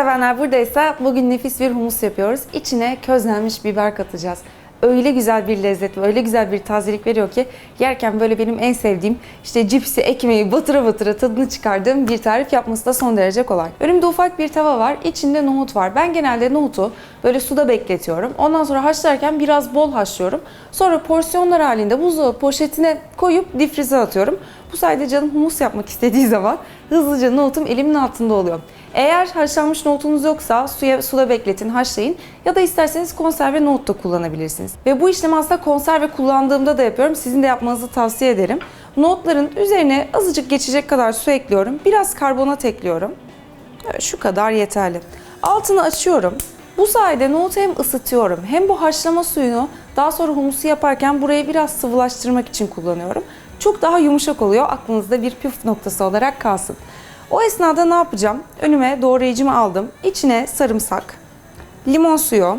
sevenler buradaysa bugün nefis bir humus yapıyoruz. İçine közlenmiş biber katacağız. Öyle güzel bir lezzet ve öyle güzel bir tazelik veriyor ki yerken böyle benim en sevdiğim işte cipsi, ekmeği batıra batıra tadını çıkardığım bir tarif yapması da son derece kolay. Önümde ufak bir tava var. İçinde nohut var. Ben genelde nohutu böyle suda bekletiyorum. Ondan sonra haşlarken biraz bol haşlıyorum. Sonra porsiyonlar halinde buzdolabı poşetine koyup difrize atıyorum. Bu sayede canım humus yapmak istediği zaman hızlıca nohutum elimin altında oluyor. Eğer haşlanmış nohutunuz yoksa suya suda bekletin, haşlayın ya da isterseniz konserve nohut da kullanabilirsiniz. Ve bu işlemi aslında konserve kullandığımda da yapıyorum. Sizin de yapmanızı tavsiye ederim. Nohutların üzerine azıcık geçecek kadar su ekliyorum. Biraz karbonat ekliyorum. Şu kadar yeterli. Altını açıyorum. Bu sayede nohutu hem ısıtıyorum hem bu haşlama suyunu daha sonra humusu yaparken burayı biraz sıvılaştırmak için kullanıyorum. Çok daha yumuşak oluyor. Aklınızda bir püf noktası olarak kalsın. O esnada ne yapacağım? Önüme doğrayıcımı aldım. İçine sarımsak, limon suyu.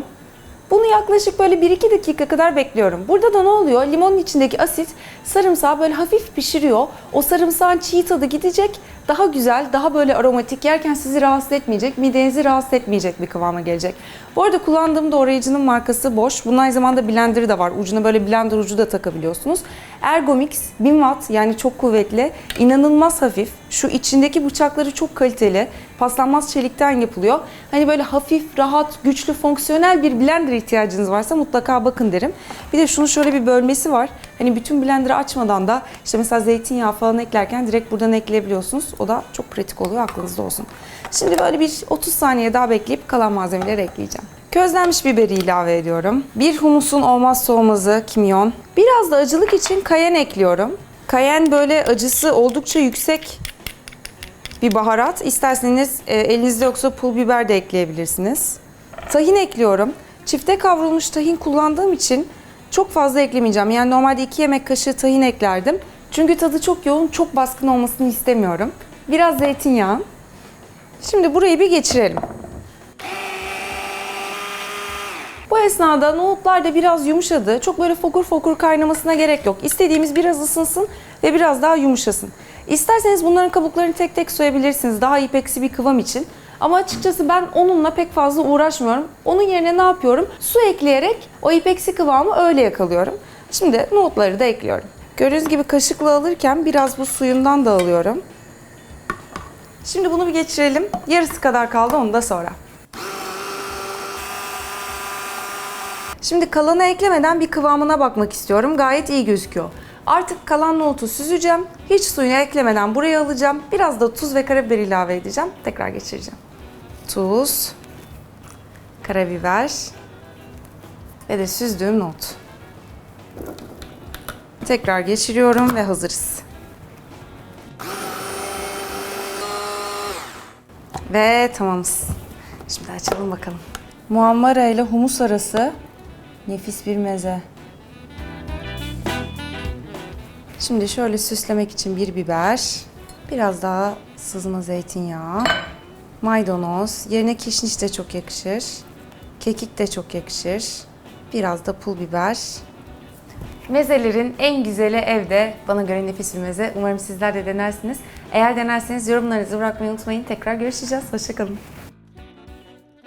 Bunu yaklaşık böyle 1-2 dakika kadar bekliyorum. Burada da ne oluyor? Limonun içindeki asit sarımsağı böyle hafif pişiriyor. O sarımsağın çiğ tadı gidecek. Daha güzel, daha böyle aromatik yerken sizi rahatsız etmeyecek, midenizi rahatsız etmeyecek bir kıvama gelecek. Bu arada kullandığım doğrayıcının markası Bosch. Bunun aynı zamanda blenderı da var. Ucuna böyle blender ucu da takabiliyorsunuz. Ergomix 1000 watt yani çok kuvvetli, inanılmaz hafif. Şu içindeki bıçakları çok kaliteli. Paslanmaz çelikten yapılıyor. Hani böyle hafif, rahat, güçlü, fonksiyonel bir blender ihtiyacınız varsa mutlaka bakın derim. Bir de şunun şöyle bir bölmesi var. Hani bütün blender'ı açmadan da işte mesela zeytinyağı falan eklerken direkt buradan ekleyebiliyorsunuz. O da çok pratik oluyor aklınızda olsun. Şimdi böyle bir 30 saniye daha bekleyip kalan malzemeleri ekleyeceğim. Közlenmiş biberi ilave ediyorum. Bir humusun olmazsa olmazı kimyon. Biraz da acılık için kayen ekliyorum. Kayen böyle acısı oldukça yüksek bir baharat. İsterseniz e, elinizde yoksa pul biber de ekleyebilirsiniz. Tahin ekliyorum. Çifte kavrulmuş tahin kullandığım için çok fazla eklemeyeceğim. Yani normalde 2 yemek kaşığı tahin eklerdim. Çünkü tadı çok yoğun, çok baskın olmasını istemiyorum. Biraz zeytinyağı. Şimdi burayı bir geçirelim. Bu esnada nohutlar da biraz yumuşadı. Çok böyle fokur fokur kaynamasına gerek yok. İstediğimiz biraz ısınsın ve biraz daha yumuşasın. İsterseniz bunların kabuklarını tek tek soyabilirsiniz daha ipeksi bir kıvam için. Ama açıkçası ben onunla pek fazla uğraşmıyorum. Onun yerine ne yapıyorum? Su ekleyerek o ipeksi kıvamı öyle yakalıyorum. Şimdi nohutları da ekliyorum. Gördüğünüz gibi kaşıkla alırken biraz bu suyundan da alıyorum. Şimdi bunu bir geçirelim. Yarısı kadar kaldı onu da sonra. Şimdi kalanı eklemeden bir kıvamına bakmak istiyorum. Gayet iyi gözüküyor. Artık kalan nohutu süzeceğim. Hiç suyunu eklemeden buraya alacağım. Biraz da tuz ve karabiber ilave edeceğim. Tekrar geçireceğim. Tuz, karabiber ve de süzdüğüm nohut. Tekrar geçiriyorum ve hazırız. Ve tamamız. Şimdi açalım bakalım. Muammara ile humus arası nefis bir meze. Şimdi şöyle süslemek için bir biber, biraz daha sızma zeytinyağı, maydanoz, yerine kişniş de çok yakışır, kekik de çok yakışır, biraz da pul biber. Mezelerin en güzeli evde. Bana göre nefis bir meze. Umarım sizler de denersiniz. Eğer denerseniz yorumlarınızı bırakmayı unutmayın. Tekrar görüşeceğiz. Hoşçakalın.